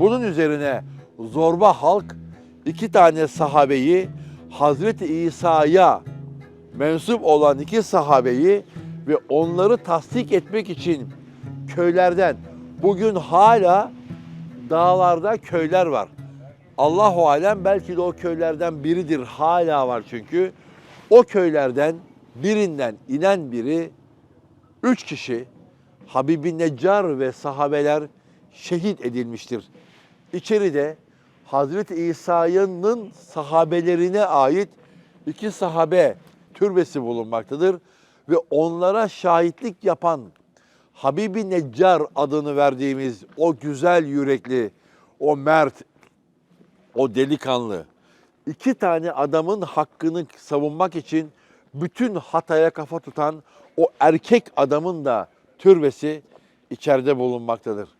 Bunun üzerine zorba halk iki tane sahabeyi Hazreti İsa'ya mensup olan iki sahabeyi ve onları tasdik etmek için köylerden bugün hala dağlarda köyler var. Allahu alem belki de o köylerden biridir hala var çünkü. O köylerden birinden inen biri üç kişi Habibi Neccar ve sahabeler şehit edilmiştir. İçeride Hazreti İsa'nın sahabelerine ait iki sahabe türbesi bulunmaktadır ve onlara şahitlik yapan Habibi Neccar adını verdiğimiz o güzel yürekli, o mert, o delikanlı iki tane adamın hakkını savunmak için bütün hataya kafa tutan o erkek adamın da türbesi içeride bulunmaktadır.